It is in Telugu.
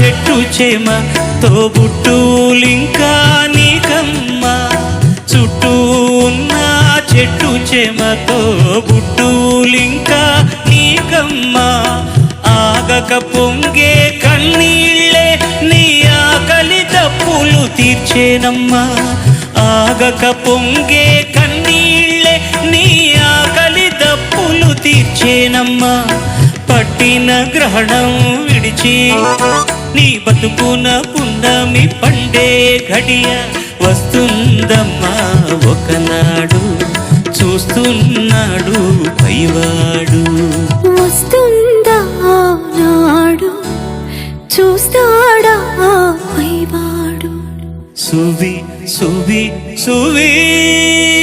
చెట్టు చేమ తోబుట్టులింకా నీకమ్మ. చుట్టూ ఉన్న చెట్టు చేమతో బుట్టూలింకా నీకమ్మ. ఆగక పొంగే కన్నీళ్ళే నీ ఆకలి తప్పులు తీర్చేనమ్మా. ఆగక పొంగే కన్నీళ్ళే నీ ఆకలి తప్పులు తీర్చేనమ్మా. పట్టిన గ్రహణం విడిచి నీ బతుకున పున్నమి పండే ఘడియ వస్తుందమ్మా ఒకనాడు. చూస్తున్నాడు పైవాడు. వస్తుందా నాడు? చూస్తాడా పైవాడు? సువి సువి సువీ.